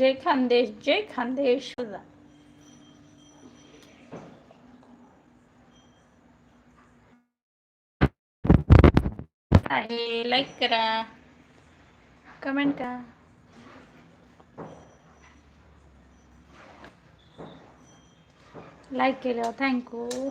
जय खानदेश जय खानदेश तुझा आहे लाईक करा कमेंट करा लाईक केल्यावर thank you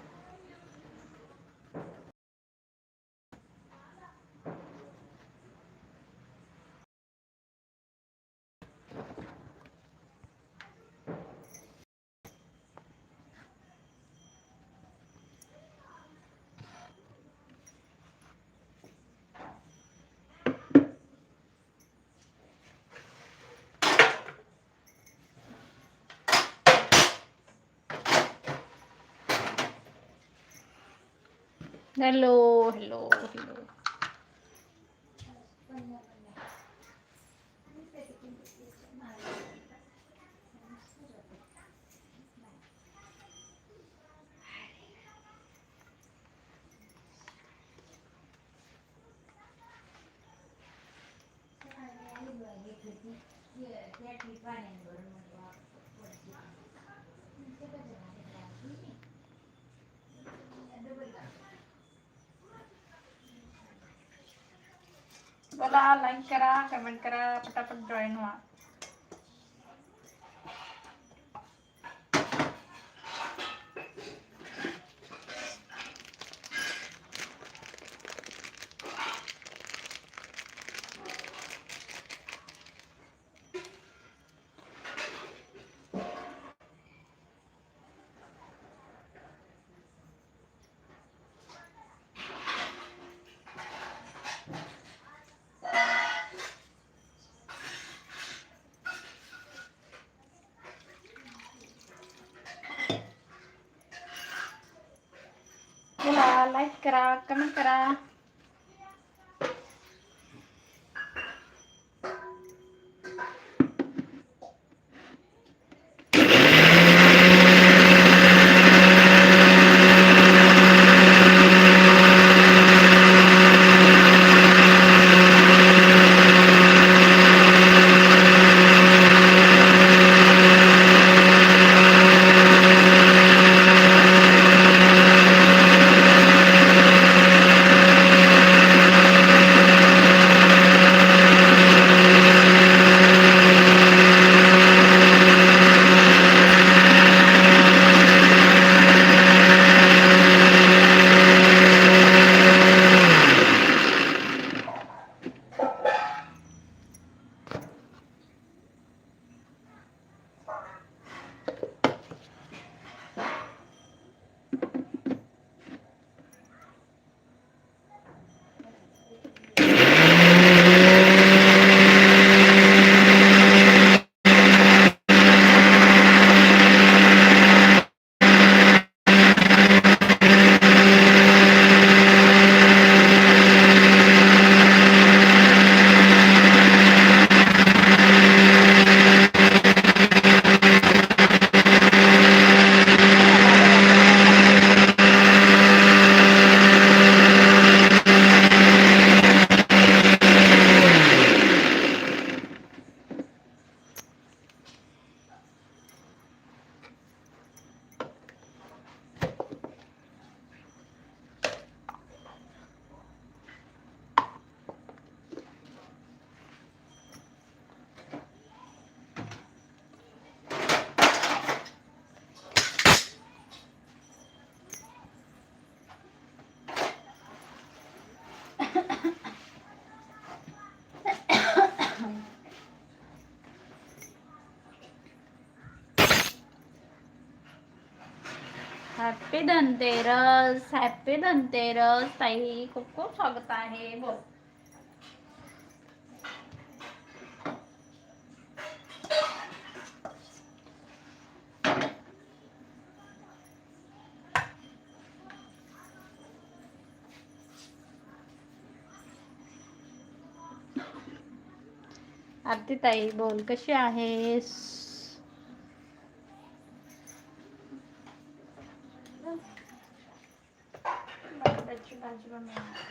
Hello, hello, hello. Yeah, that. बोला लाईक करा कमेंट करा पटापट जॉईन व्हा बोला लाईक करा कमेंट करा. हॅपी धनतेरस हॅपी धनतेरस ताई खूप खूप स्वागत आहे. बोल. आरती ताई बोल कशी आहेस बटाट्याची भाजी बनवणार.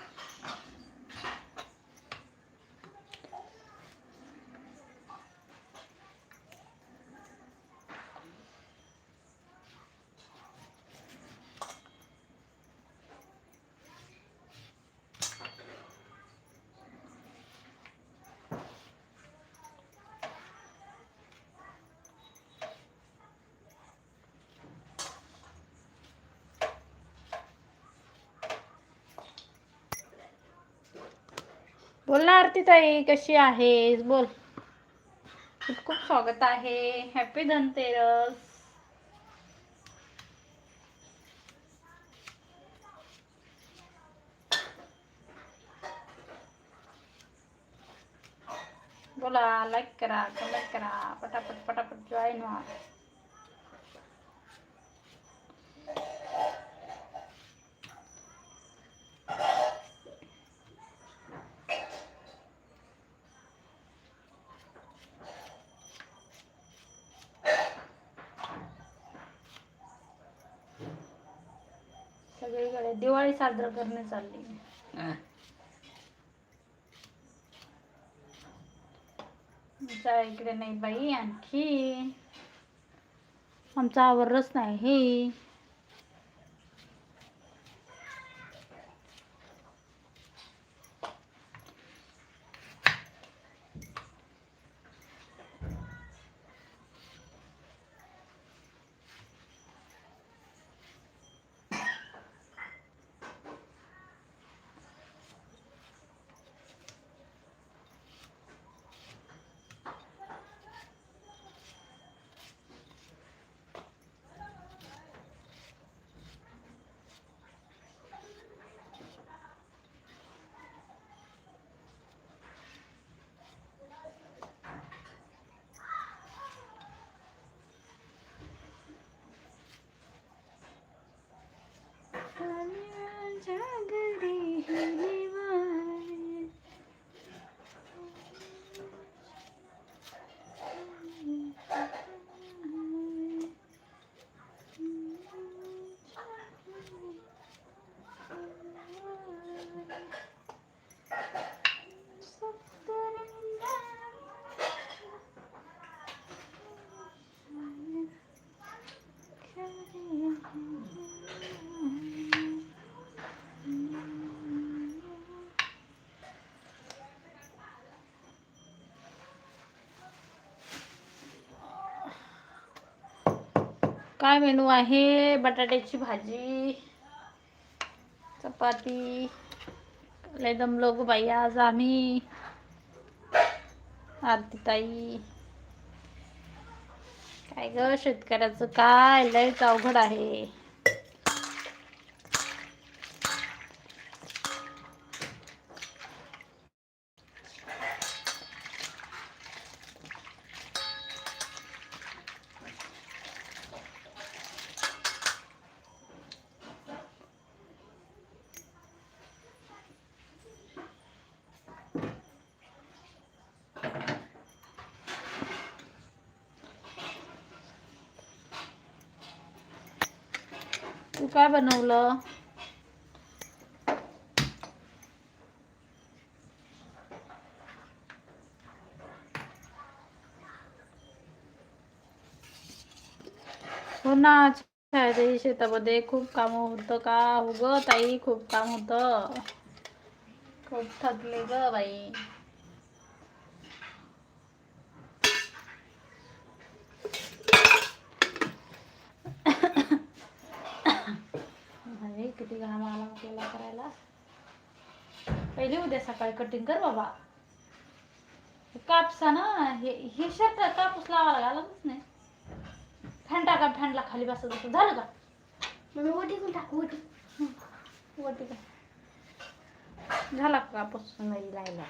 बोल ना आरती ताई कशी आहेस? बोल. खूप खूप स्वागत आहे. हॅपी धनतेरस. बोला लाईक करा कमेंट करा पटापट पटापट जॉईन व्हा. दिवाळी साजरा करणे चालली हा. आमच्या इकडे नाही बाई आणखी. आमचा आवरच नाही. जागरे ही काय मेनू आहे? बटाट्याची भाजी चपाती लय दमलो गो बाई आज आम्ही. आरतीताई. काय ग शेतकऱ्याचं? काय लयच अवघड आहे. काय बनवलं? हो ना शेतामध्ये खूप काम होतं का? हो ग ताई खूप काम होतं. खूप थकले ग बाई. किती घाम आला आपल्याला करायला. पहिले उद्या सकाळी कटिंग कर बाबा. कापसा ना हे हे शर्ट कापूस लावायला घालतच नाही. फॅन टाका फॅनला खाली बसत बसत झालं का? मम्मी ओटी कोण टाक ओटी. वरती काय झाला का कापूस? नाही लायला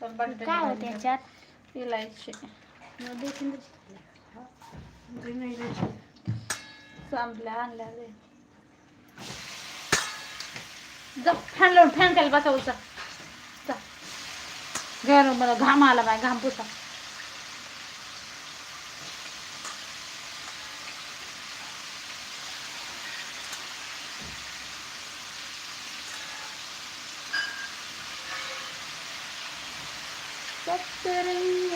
काय भाजी होते कर. याच्यात? इलायची. संपल्या आणल्या जा फॅन लावून फॅन खाली बसा उचा घर मला घाम आला बाय घाम पुसा. आरती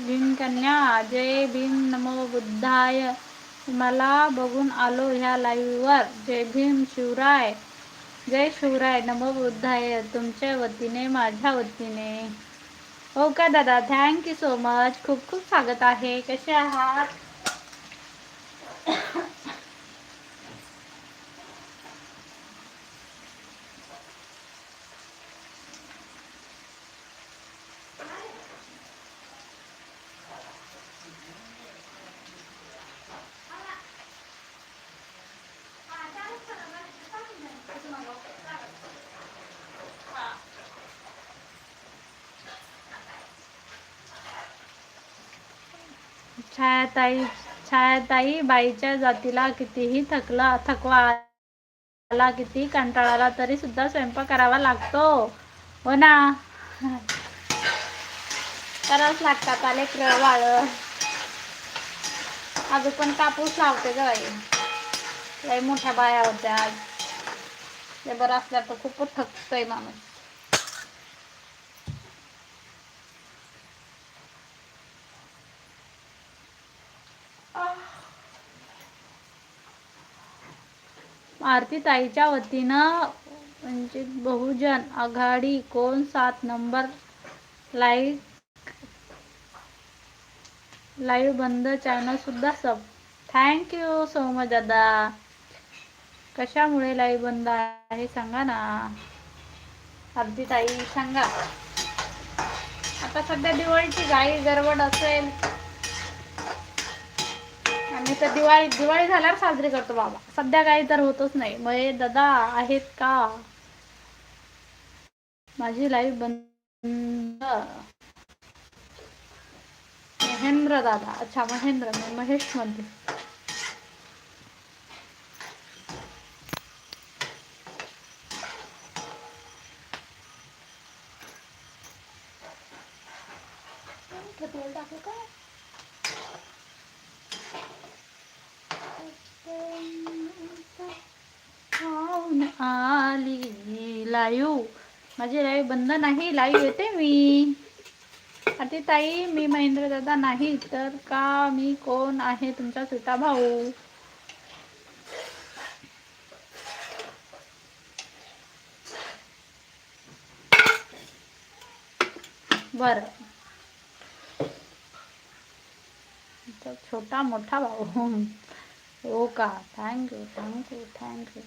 भीम कन्या जय भीम नमो बुद्धाय. मला बघून आलो ह्या लाईव्हवर जय भीम शिवराय. जय शिवराय नमो बुद्धाय. तुमच्या वतीने माझ्या वतीने. ओके का दादा? थँक्यू सो मच खूप खूप स्वागत आहे. कसे आहात? छायाताई छायाताई बाईच्या जातीला कितीही थकला थकवा आला किती कंटाळाला तरी सुद्धा स्वयंपाक करावा लागतो. हो ना? करावंच लागतात आले वाळ अजून पण कापूस लावते ग बाई. मोठ्या बाया होत्या. आज ते असल्या तर खूपच थकतोय माणूस. आरती ताईच्या वतीनं वंचित बहुजन आघाडी कोण? सात नंबर लाईक लाईव्ह बंद चॅनल सुद्धा सब. थँक्यू सो मच दादा. कशामुळे लाईव्ह बंद आहे सांगा ना. आरती ताई सांगा. आता सध्या दिवाळीची गाई गरबड असेल. आम्ही तर दिवाळी दिवाळी झाल्यावर साजरी करतो बाबा. सध्या काही तर होतच नाही. मग हे दादा आहेत का? माझी लाईव्ह बंद. महेंद्र दादा. अच्छा महेंद्र. मी महेश म्हणते. टाकू का? आली. लाईव्ह माझी लाईव्ह बंद नाही. लाईव्ह येते मी. आता ताई मी महेंद्र दादा नाही. तर का मी कोण आहे तुमचा सुटा भाऊ? बर. छोटा मोठा भाऊ. हो का? थँक्यू थँक्यू थँक्यू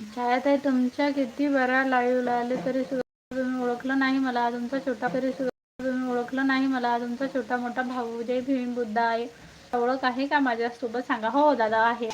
छायाताई तुमच्या किती बरा लाईव्ह आले तरी सुद्धा तुम्ही ओळखलं नाही मला. तुमचा छोटा तरी सुद्धा तुम्ही ओळखलं नाही मला. तुमचा छोटा मोठा भाऊ जय भीम बुद्धा आहे ओळख आहे का माझ्यासोबत? सांगा. हो दादा आहे.